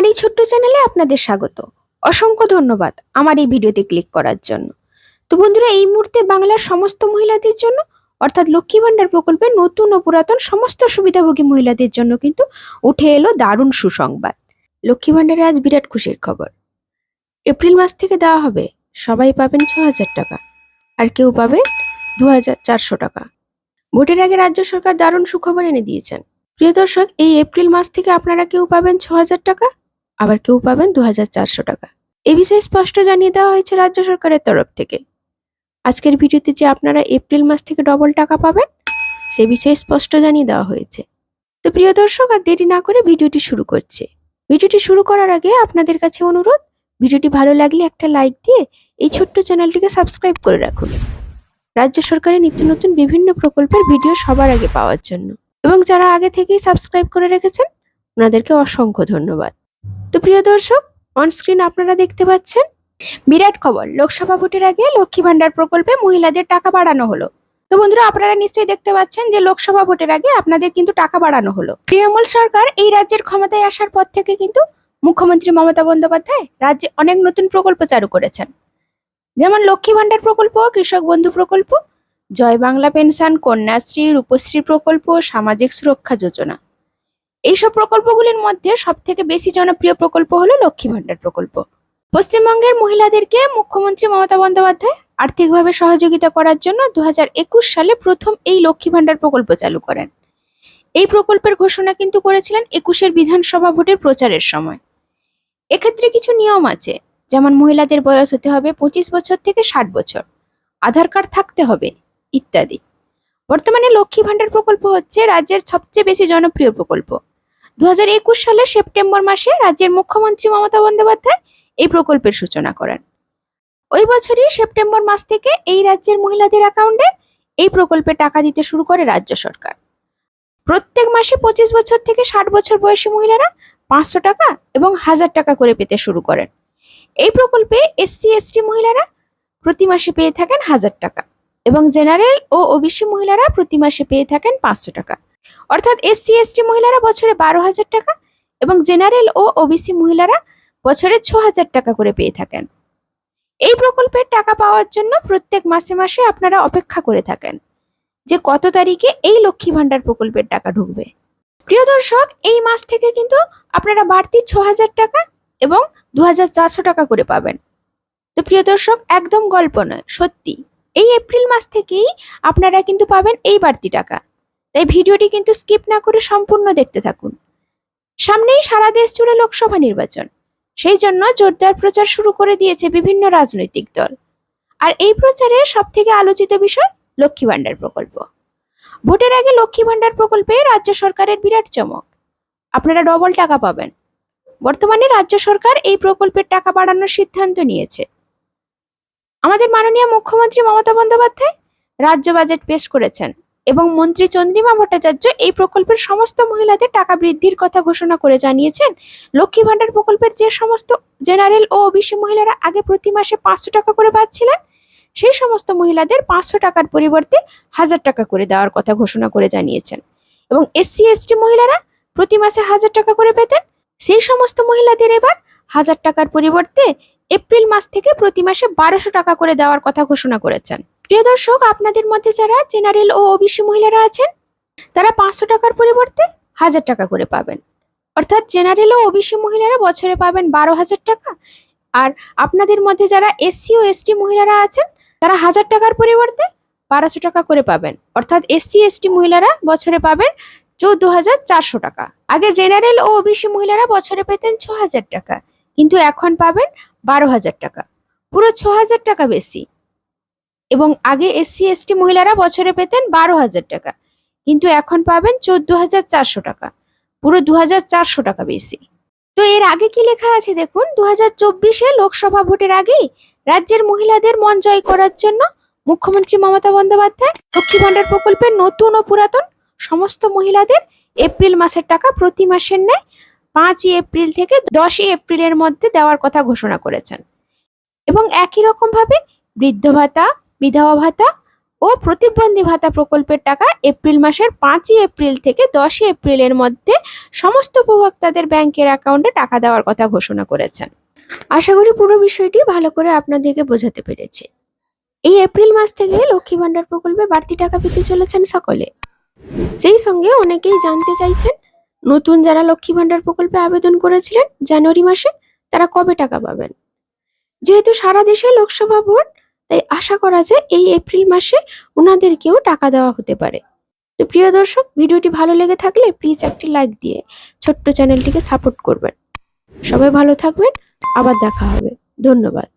আর এই ছোট্ট চ্যানেলে আপনাদের স্বাগত। অসংখ্য ধন্যবাদ আমার এই ভিডিওতে ক্লিক করার জন্য। তো বন্ধুরা, এই মুহূর্তে বাংলার সমস্ত মহিলাদের জন্য, অর্থাৎ লক্ষ্মী ভাণ্ডার প্রকল্পে নতুন ও পুরাতন সমস্ত সুবিধাভোগী মহিলাদের জন্য কিন্তু উঠে এলো দারুণ সুসংবাদ। লক্ষ্মী ভাণ্ডারে আজ বিরাট খুশির খবর। এপ্রিল মাস থেকে দেওয়া হবে, সবাই পাবেন ছ হাজার টাকা, আর কেউ পাবে দু হাজার চারশো টাকা। ভোটের আগে রাজ্য সরকার দারুণ সুখবর এনে দিয়েছেন। প্রিয় দর্শক, এই এপ্রিল মাস থেকে আপনারা কেউ পাবেন ছ হাজার টাকা আবার কেউ পাবেন দু হাজার চারশো টাকা। এ বিষয়ে স্পষ্ট জানিয়ে দেওয়া হয়েছে রাজ্য সরকারের তরফ থেকে। আজকের ভিডিওতে যে আপনারা এপ্রিল মাস থেকে ডবল টাকা পাবেন, সে বিষয়ে স্পষ্ট জানিয়ে দেওয়া হয়েছে। তো প্রিয় দর্শক, আর দেরি না করে ভিডিওটি শুরু করছে। ভিডিওটি শুরু করার আগে আপনাদের কাছে অনুরোধ, ভিডিওটি ভালো লাগলে একটা লাইক দিয়ে এই ছোট্ট চ্যানেলটিকে সাবস্ক্রাইব করে রাখুন। রাজ্য সরকারের নিত্য নতুন বিভিন্ন প্রকল্পের ভিডিও সবার আগে পাওয়ার জন্য। এবং যারা আগে থেকেই সাবস্ক্রাইব করে রেখেছেন, ওনাদেরকে অসংখ্য ধন্যবাদ। তো প্রিয় দর্শক অন স্ক্রিন আপনারা দেখতে পাচ্ছেন বিরাট খবর। লোকসভা ভোটের আগে লক্ষ্মী ভান্ডার প্রকল্পে মহিলাদের টাকা বাড়ানো হলো। তো বন্ধুরা, আপনারা নিশ্চয়ই দেখতে পাচ্ছেন যে লোকসভা ভোটের আগে আপনাদের কিন্তু টাকা বাড়ানো হলো। তৃণমূল সরকার এই রাজ্যের ক্ষমতায় আসার পর থেকে কিন্তু মুখ্যমন্ত্রী মমতা বন্দ্যোপাধ্যায় রাজ্যে অনেক নতুন প্রকল্প চালু করেছেন। যেমন লক্ষ্মী ভান্ডার প্রকল্প, কৃষক বন্ধু প্রকল্প, জয় বাংলা পেনশন, কন্যাশ্রী, রূপশ্রী প্রকল্প, সামাজিক সুরক্ষা যোজনা। এইসব প্রকল্পগুলির মধ্যে সব থেকে বেশি জনপ্রিয় প্রকল্প হলো লক্ষ্মী ভান্ডার প্রকল্প। পশ্চিমবঙ্গের মহিলাদেরকে মুখ্যমন্ত্রী মমতা বন্দ্যোপাধ্যায় আর্থিকভাবে সহযোগিতা করার জন্য দুহাজার একুশ সালে প্রথম এই লক্ষ্মী ভান্ডার প্রকল্প চালু করেন। এই প্রকল্পের ঘোষণা কিন্তু করেছিলেন একুশের বিধানসভা ভোটের প্রচারের সময়। এক্ষেত্রে কিছু নিয়ম আছে, যেমন মহিলাদের বয়স হতে হবে পঁচিশ বছর থেকে ষাট বছর, আধার কার্ড থাকতে হবে, ইত্যাদি। বর্তমানে লক্ষ্মী ভান্ডার প্রকল্প হচ্ছে রাজ্যের সবচেয়ে বেশি জনপ্রিয় প্রকল্প। দু সালের সেপ্টেম্বর মাসে রাজ্যের মুখ্যমন্ত্রী মমতা বন্দ্যোপাধ্যায় এই প্রকল্পের সূচনা করেন। ওই বছরই সেপ্টেম্বর মাস থেকে এই রাজ্যের মহিলাদের অ্যাকাউন্টে এই প্রকল্পে টাকা দিতে শুরু করে রাজ্য সরকার। প্রত্যেক মাসে পঁচিশ বছর থেকে ষাট বছর বয়সী মহিলারা পাঁচশো টাকা এবং হাজার টাকা করে পেতে শুরু করেন। এই প্রকল্পে এসসি, এসটি মহিলারা প্রতি মাসে পেয়ে থাকেন হাজার টাকা। এবং জেনারেল ও ওবিসি মহিলারা প্রতি মাসে পেয়ে থাকেন পাঁচশো টাকা। অর্থাৎ এসসি এসটি মহিলারা বছরে বারো হাজার টাকা এবং জেনারেল ও ওবিসি মহিলারা বছরে ছ হাজার টাকা করে পেয়ে থাকেন। এই প্রকল্পের টাকা পাওয়ার জন্য প্রত্যেক মাসে মাসে আপনারা অপেক্ষা করে থাকেন যে কত তারিখে এই লক্ষ্মী ভান্ডার প্রকল্পের টাকা ঢুকবে। প্রিয় দর্শক, এই মাস থেকে কিন্তু আপনারা বাড়তি ছ হাজার টাকা এবং দু হাজার চারশো টাকা করে পাবেন। তো প্রিয় দর্শক, একদম গল্প নয়, সত্যি। এই এপ্রিল মাস থেকেই আপনারা কিন্তু পাবেন এই বাড়তি টাকা। তাই ভিডিওটি কিন্তু স্কিপ না করে সম্পূর্ণ দেখতে থাকুন। সামনেই সারা দেশ জুড়ে লোকসভা নির্বাচন। সেই জন্য জোরদার প্রচার শুরু করে দিয়েছে বিভিন্ন রাজনৈতিক দল। আর এই প্রচারে সব থেকে আলোচিত বিষয় লক্ষ্মী ভাণ্ডার প্রকল্প। ভোটের আগে লক্ষ্মী ভাণ্ডার প্রকল্পে রাজ্য সরকারের বিরাট চমক। আপনারা ডবল টাকা পাবেন। বর্তমানে রাজ্য সরকার এই প্রকল্পের টাকা বাড়ানোর সিদ্ধান্ত নিয়েছে। আমাদের মাননীয় মুখ্যমন্ত্রী মমতা বন্দ্যোপাধ্যায় রাজ্য বাজেট পেশ করেছেন এবং মন্ত্রী চন্দ্রিমা ভট্টাচার্য এই প্রকল্পের সমস্ত মহিলাদের টাকা বৃদ্ধির কথা ঘোষণা করে জানিয়েছেন। লক্ষ্মী ভাণ্ডার প্রকল্পের যে সমস্ত জেনারেল ও ওবিসি মহিলারা আগে প্রতি মাসে পাঁচশো টাকা করে পাচ্ছিলেন, সেই সমস্ত মহিলাদের পাঁচশো টাকার পরিবর্তে হাজার টাকা করে দেওয়ার কথা ঘোষণা করে জানিয়েছেন এবং এসসি এসটি মহিলারা প্রতি মাসে হাজার টাকা করে পেতেন। সেই সমস্ত মহিলাদের এবার হাজার টাকার পরিবর্তে এপ্রিল মাস থেকে প্রতি মাসে বারোশো টাকা করে দেওয়ার কথা ঘোষণা করেছেন। প্রিয় দর্শক, আপনাদের মধ্যে যারা জেনারেল ও ওবিসি মহিলারা আছেন, তারা পাঁচশো টাকার পরিবর্তে হাজার টাকা করে পাবেন। অর্থাৎ জেনারেল ও ওবিসি মহিলারা বছরে পাবেন বারো হাজার টাকা। আর আপনাদের মধ্যে যারা এসসি ও এসটি মহিলারা আছেন, তারা হাজার টাকার পরিবর্তে বারোশো টাকা করে পাবেন। অর্থাৎ এসসি এসটি মহিলারা বছরে পাবেন চৌদ্দ হাজার চারশো টাকা। আগে জেনারেল ও ওবিসি মহিলারা বছরে পেতেন ছ হাজার টাকা। কিন্তু এখন পাবেন বারো হাজার টাকা। পুরো ছ হাজার টাকা বেশি। এবং আগে এসসি এসটি মহিলারা বছরে পেতেন বারো হাজার টাকা। কিন্তু এখন পাবেন চোদ্দ হাজার চারশো টাকা। পুরো দু হাজার চারশো টাকা বেশি। তো এর আগে কি লেখা আছে দেখুন? দু হাজার চব্বিশে লোকসভা ভোটের আগেই রাজ্যের মহিলাদের মন জয় করার জন্য মুখ্যমন্ত্রী মমতা বন্দ্যোপাধ্যায় লক্ষ্মী ভাণ্ডার প্রকল্পের নতুন ও পুরাতন সমস্ত মহিলাদের এপ্রিল মাসের টাকা প্রতি মাসের ন্যায় পাঁচই এপ্রিল থেকে দশই এপ্রিলের মধ্যে দেওয়ার কথা ঘোষণা করেছেন। এবং একই রকমভাবে বৃদ্ধ ভাতা, বিধবা ভাতা ও প্রতিবন্ধী ভাতা প্রকল্পের টাকা এপ্রিল মাসের পাঁচই এপ্রিল থেকে দশই এপ্রিলের মধ্যে সমস্ত উপভোক্তাদের ব্যাংকের অ্যাকাউন্টে টাকা দেওয়ার কথা ঘোষণা করেছেন। আশা করি পুরো বিষয়টি ভালো করে আপনাদেরকে বোঝাতে পেরেছি। এই এপ্রিল মাস থেকে লক্ষ্মী ভান্ডার প্রকল্পে বাড়তি টাকা পেতে চলেছেন সকলে। সেই সঙ্গে অনেকেই জানতে চাইছেন নতুন যারা লক্ষ্মী ভান্ডার প্রকল্পে আবেদন করেছিলেন জানুয়ারি মাসে, তারা কবে টাকা পাবেন? যেহেতু সারা দেশে লোকসভা ভোট, তাই আশা করা যায় এই এপ্রিল মাসে ওনাদেরকেও টাকা দেওয়া হতে পারে। তো প্রিয় দর্শক, ভিডিওটি ভালো লেগে থাকলে প্লিজ একটি লাইক দিয়ে ছোট্ট চ্যানেলটিকে সাপোর্ট করবেন। সবাই ভালো থাকবেন, আবার দেখা হবে। ধন্যবাদ।